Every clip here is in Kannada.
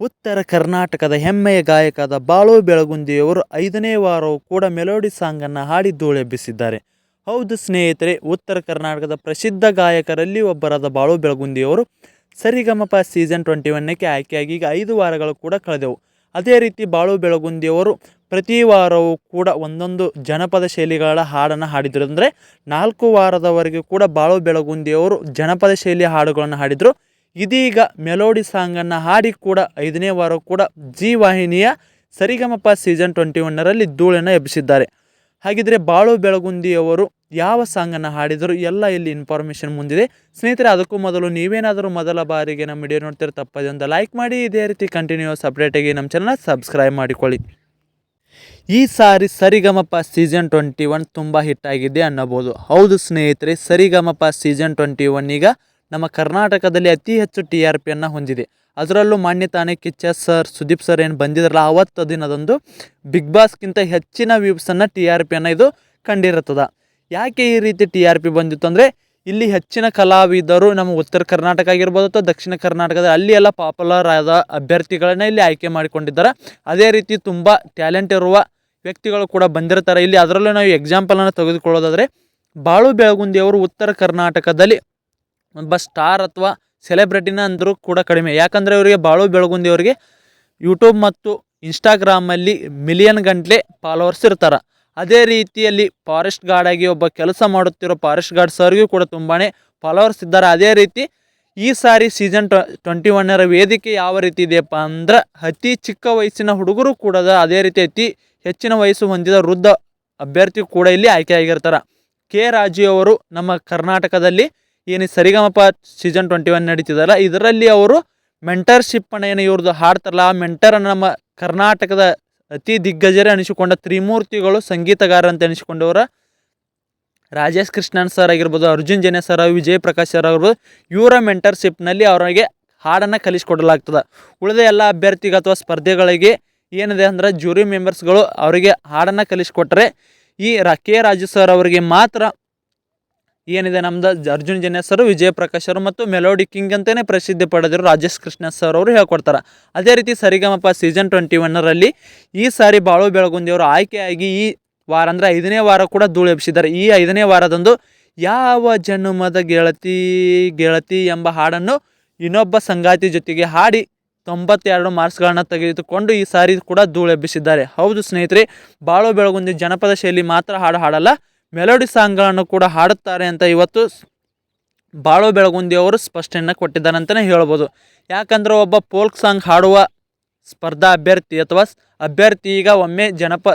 ಉತ್ತರ ಕರ್ನಾಟಕದ ಹೆಮ್ಮೆಯ ಗಾಯಕದ ಬಾಳು ಬೆಳಗುಂದಿಯವರು ಐದನೇ ವಾರವೂ ಕೂಡ ಮೆಲೋಡಿ ಸಾಂಗನ್ನು ಹಾಡಿ ಧೂಳೆಬ್ಬಿಸಿದ್ದಾರೆ ಹೌದು ಸ್ನೇಹಿತರೆ, ಉತ್ತರ ಕರ್ನಾಟಕದ ಪ್ರಸಿದ್ಧ ಗಾಯಕರಲ್ಲಿ ಒಬ್ಬರಾದ ಬಾಳು ಬೆಳಗುಂದಿಯವರು ಸರಿಗಮಪ ಸೀಸನ್ ಟ್ವೆಂಟಿ ಒನ್ನಕ್ಕೆ ಆಯ್ಕೆಯಾಗಿ ಈಗ ಐದು ವಾರಗಳು ಕೂಡ ಕಳೆದವು. ಅದೇ ರೀತಿ ಬಾಳು ಬೆಳಗುಂದಿಯವರು ಪ್ರತಿ ವಾರವೂ ಕೂಡ ಒಂದೊಂದು ಜನಪದ ಶೈಲಿಗಳ ಹಾಡನ್ನು ಹಾಡಿದರು. ಅಂದರೆ ನಾಲ್ಕು ವಾರದವರೆಗೂ ಕೂಡ ಬಾಳು ಬೆಳಗುಂದಿಯವರು ಜನಪದ ಶೈಲಿಯ ಹಾಡುಗಳನ್ನು ಹಾಡಿದರು. ಇದೀಗ ಮೆಲೋಡಿ ಸಾಂಗನ್ನು ಹಾಡಿ ಕೂಡ ಐದನೇ ವಾರ ಕೂಡ ಜಿ ವಾಹಿನಿಯ ಸರಿಗಮಪ ಸೀಸನ್ ಟ್ವೆಂಟಿ ಒನ್ನರಲ್ಲಿ ಧೂಳನ್ನು ಎಬ್ಬಿಸಿದ್ದಾರೆ. ಹಾಗಿದ್ರೆ ಬಾಳು ಬೆಳಗುಂದಿಯವರು ಯಾವ ಸಾಂಗನ್ನು ಹಾಡಿದರು ಎಲ್ಲ ಇಲ್ಲಿ ಇನ್ಫಾರ್ಮೇಷನ್ ಮುಂದಿದೆ. ಸ್ನೇಹಿತರೆ, ಅದಕ್ಕೂ ಮೊದಲು ನೀವೇನಾದರೂ ಮೊದಲ ಬಾರಿಗೆ ನಮ್ಮ ವಿಡಿಯೋ ನೋಡ್ತಿರೋ ತಪ್ಪದೆ ಒಂದು ಲೈಕ್ ಮಾಡಿ, ಇದೇ ರೀತಿ ಕಂಟಿನ್ಯೂಸ್ ಅಪ್ಡೇಟಾಗಿ ನಮ್ಮ ಚಾನಲ್ ಸಬ್ಸ್ಕ್ರೈಬ್ ಮಾಡಿಕೊಳ್ಳಿ. ಈ ಸಾರಿ ಸರಿಗಮಪ ಸೀಸನ್ ಟ್ವೆಂಟಿ ಒನ್ ತುಂಬ ಹಿಟ್ಟಾಗಿದೆ ಅನ್ನಬೋದು. ಹೌದು ಸ್ನೇಹಿತರೆ, ಸರಿಗಮಪ ಸೀಸನ್ ಟ್ವೆಂಟಿ ಒನ್ ಈಗ ನಮ್ಮ ಕರ್ನಾಟಕದಲ್ಲಿ ಅತಿ ಹೆಚ್ಚು ಟಿ ಆರ್ ಪಿಯನ್ನು ಹೊಂದಿದೆ. ಅದರಲ್ಲೂ ಮಾನ್ಯ ತಾನೇ ಕಿಚ್ಚ ಸರ್ ಸುದೀಪ್ ಸರ್ ಏನು ಬಂದಿದ್ರಲ್ಲ, ಅವತ್ತು ದಿನದಂದು ಬಿಗ್ ಬಾಸ್ಗಿಂತ ಹೆಚ್ಚಿನ ವ್ಯೂಸನ್ನು ಟಿ ಆರ್ ಪಿಯನ್ನು ಇದು ಕಂಡಿರುತ್ತದೆ. ಯಾಕೆ ಈ ರೀತಿ ಟಿ ಆರ್ ಪಿ ಬಂದಿತ್ತು ಅಂದರೆ, ಇಲ್ಲಿ ಹೆಚ್ಚಿನ ಕಲಾವಿದರು ನಮ್ಮ ಉತ್ತರ ಕರ್ನಾಟಕ ಆಗಿರ್ಬೋದು ಅಥವಾ ದಕ್ಷಿಣ ಕರ್ನಾಟಕದ ಅಲ್ಲಿ ಎಲ್ಲ ಪಾಪ್ಯುಲರ್ ಆದ ಅಭ್ಯರ್ಥಿಗಳನ್ನ ಇಲ್ಲಿ ಆಯ್ಕೆ ಮಾಡಿಕೊಂಡಿದ್ದಾರೆ. ಅದೇ ರೀತಿ ತುಂಬ ಟ್ಯಾಲೆಂಟ್ ಇರುವ ವ್ಯಕ್ತಿಗಳು ಕೂಡ ಬಂದಿರ್ತಾರೆ. ಇಲ್ಲಿ ಅದರಲ್ಲೂ ನಾವು ಎಕ್ಸಾಂಪಲನ್ನು ತೆಗೆದುಕೊಳ್ಳೋದಾದರೆ, ಬಾಳು ಬೆಳಗುಂದಿಯವರು ಉತ್ತರ ಕರ್ನಾಟಕದಲ್ಲಿ ಒಬ್ಬ ಸ್ಟಾರ್ ಅಥವಾ ಸೆಲೆಬ್ರಿಟಿನ ಅಂದರೂ ಕೂಡ ಕಡಿಮೆ. ಯಾಕಂದರೆ ಇವರಿಗೆ ಬಾಳು ಬೆಳಗುಂದಿ ಅವರಿಗೆ ಯೂಟ್ಯೂಬ್ ಮತ್ತು ಇನ್ಸ್ಟಾಗ್ರಾಮಲ್ಲಿ ಮಿಲಿಯನ್ ಗಂಟ್ಲೆ ಫಾಲೋವರ್ಸ್ ಇರ್ತಾರೆ. ಅದೇ ರೀತಿಯಲ್ಲಿ ಫಾರೆಸ್ಟ್ ಗಾರ್ಡಾಗಿ ಒಬ್ಬ ಕೆಲಸ ಮಾಡುತ್ತಿರೋ ಫಾರೆಸ್ಟ್ ಗಾರ್ಡ್ ಸರ್ಗೂ ಕೂಡ ತುಂಬಾ ಫಾಲೋವರ್ಸ್ ಇದ್ದಾರೆ. ಅದೇ ರೀತಿ ಈ ಸಾರಿ ಸೀಸನ್ ಟ್ವ, ಟ್ವೆಂಟಿ ಒನ್ನರ ವೇದಿಕೆ ಯಾವ ರೀತಿ ಇದೆಯಪ್ಪ ಅಂದ್ರೆ ಅತಿ ಚಿಕ್ಕ ವಯಸ್ಸಿನ ಹುಡುಗರು ಕೂಡ ಅದೇ. ರೀತಿ ಅತಿ ಹೆಚ್ಚಿನ ವಯಸ್ಸು ಹೊಂದಿದ ವೃದ್ಧ ಅಭ್ಯರ್ಥಿ ಕೂಡ ಇಲ್ಲಿ ಆಯ್ಕೆಯಾಗಿರ್ತಾರೆ. ಕೆ ರಾಜು ಅವರು ನಮ್ಮ ಕರ್ನಾಟಕದಲ್ಲಿ ಏನು ಸರಿಗಮಪ ಸೀಸನ್ ಟ್ವೆಂಟಿ ಒನ್ ನಡೀತಿದಲ್ಲ, ಇದರಲ್ಲಿ ಅವರು ಮೆಂಟರ್ಶಿಪ್ಪನ್ನು ಏನು ಇವ್ರದ್ದು ಹಾಡ್ತಾರಲ್ಲ, ಆ ಮೆಂಟರನ್ನು ನಮ್ಮ ಕರ್ನಾಟಕದ ಅತಿ ದಿಗ್ಗಜರೇ ಅನಿಸಿಕೊಂಡ ತ್ರಿಮೂರ್ತಿಗಳು, ಸಂಗೀತಗಾರ ಅಂತ ಅನಿಸಿಕೊಂಡವರ ರಾಜೇಶ್ ಕೃಷ್ಣನ್ ಸರ್ ಆಗಿರ್ಬೋದು, ಅರ್ಜುನ್ ಜನ ಸರ್ ವಿಜಯ್ ಪ್ರಕಾಶ್ ಸರ್ ಆಗಿರ್ಬೋದು ಇವರ ಮೆಂಟರ್ಶಿಪ್ನಲ್ಲಿ ಅವರಿಗೆ ಹಾಡನ್ನು ಕಲಿಸ್ಕೊಡಲಾಗ್ತದೆ. ಉಳಿದ ಎಲ್ಲ ಅಭ್ಯರ್ಥಿಗೆ ಅಥವಾ ಸ್ಪರ್ಧೆಗಳಿಗೆ ಏನಿದೆ ಅಂದ್ರೆ ಜ್ಯೂರಿ ಮೆಂಬರ್ಸ್ಗಳು ಅವರಿಗೆ ಹಾಡನ್ನು ಕಲಿಸ್ಕೊಟ್ರೆ ಈ ರಾಕೇ ರಾಜು ಸರ್ ಅವರಿಗೆ ಮಾತ್ರ ಏನಿದೆ ನಮ್ದು? ಅರ್ಜುನ್ ಜನ್ಯ ವಿಜಯ ಪ್ರಕಾಶ್ ಅವರು ಮತ್ತು ಮೆಲೋಡಿ ಕಿಂಗ್ ಅಂತಲೇ ಪ್ರಸಿದ್ಧಿ ಪಡೆದಿರೋ ರಾಜೇಶ್ ಕೃಷ್ಣ ಸರ್ ಅವರು ಹೇಳ್ಕೊಡ್ತಾರೆ. ಅದೇ ರೀತಿ ಸರಿಗಮಪ ಸೀಸನ್ ಟ್ವೆಂಟಿ ಒನ್ನರಲ್ಲಿ ಈ ಸಾರಿ ಬಾಳು ಬೆಳಗುಂದಿಯವರು ಆಯ್ಕೆಯಾಗಿ ಈ ವಾರ ಅಂದರೆ ಐದನೇ ವಾರ ಕೂಡ ಧೂಳು ಎಬ್ಬಿಸಿದ್ದಾರೆ. ಈ ಐದನೇ ವಾರದಂದು ಯಾವ ಜನ್ಮದ ಗೆಳತಿ ಗೆಳತಿ ಎಂಬ ಹಾಡನ್ನು ಇನ್ನೊಬ್ಬ ಸಂಗಾತಿ ಜೊತೆಗೆ ಹಾಡಿ ತೊಂಬತ್ತೆರಡು ಮಾರ್ಕ್ಸ್ಗಳನ್ನು ತೆಗೆದುಕೊಂಡು ಈ ಸಾರಿ ಕೂಡ ಧೂಳು ಎಬ್ಬಿಸಿದ್ದಾರೆ. ಹೌದು ಸ್ನೇಹಿತರೆ, ಬಾಳು ಬೆಳಗುಂದಿ ಜನಪದ ಶೈಲಿ ಮಾತ್ರ ಹಾಡು ಹಾಡಲ್ಲ. ಮೆಲೋಡಿ ಸಾಂಗ್ಗಳನ್ನು ಕೂಡ ಹಾಡುತ್ತಾರೆ ಅಂತ ಇವತ್ತು ಬಾಳು ಬೆಳಗುಂದಿ ಅವರು ಕೊಟ್ಟಿದ್ದಾರೆ ಅಂತಲೇ ಹೇಳ್ಬೋದು. ಯಾಕಂದ್ರೆ ಒಬ್ಬ ಫೋಲ್ಕ್ ಸಾಂಗ್ ಹಾಡುವ ಸ್ಪರ್ಧಾ ಅಭ್ಯರ್ಥಿ ಅಥವಾ ಅಭ್ಯರ್ಥಿ ಈಗ ಒಮ್ಮೆ ಜನಪ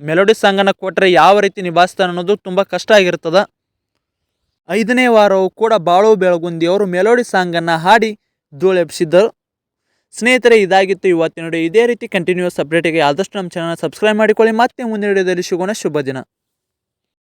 ಮೆಲೋಡಿ ಸಾಂಗನ್ನು ಕೊಟ್ಟರೆ ಯಾವ ರೀತಿ ನಿಭಾಯಿಸ್ತಾನೆ ಅನ್ನೋದು ತುಂಬ ಕಷ್ಟ ಆಗಿರ್ತದೆ. ಐದನೇ ವಾರವೂ ಕೂಡ ಬಾಳು ಬೆಳಗುಂದಿ ಅವರು ಮೆಲೋಡಿ ಸಾಂಗನ್ನು ಹಾಡಿ ಧೂಳೆಬ್ಬಿಸಿದ್ದರು. ಸ್ನೇಹಿತರೆ, ಇದಾಗಿತ್ತು ಇವತ್ತಿನ ಇದೇ ರೀತಿ ಕಂಟಿನ್ಯೂಸ್ ಅಪ್ಡೇಟಿಗೆ ಆದಷ್ಟು ನಮ್ಮ ಚಾನಲ್ ಸಬ್ಸ್ಕ್ರೈಬ್ ಮಾಡಿಕೊಳ್ಳಿ. ಮತ್ತೆ ಮುಂದಿನ ವಿಡಿಯೋದಲ್ಲಿ ಸಿಗೋಣ. ಶುಭ ದಿನ.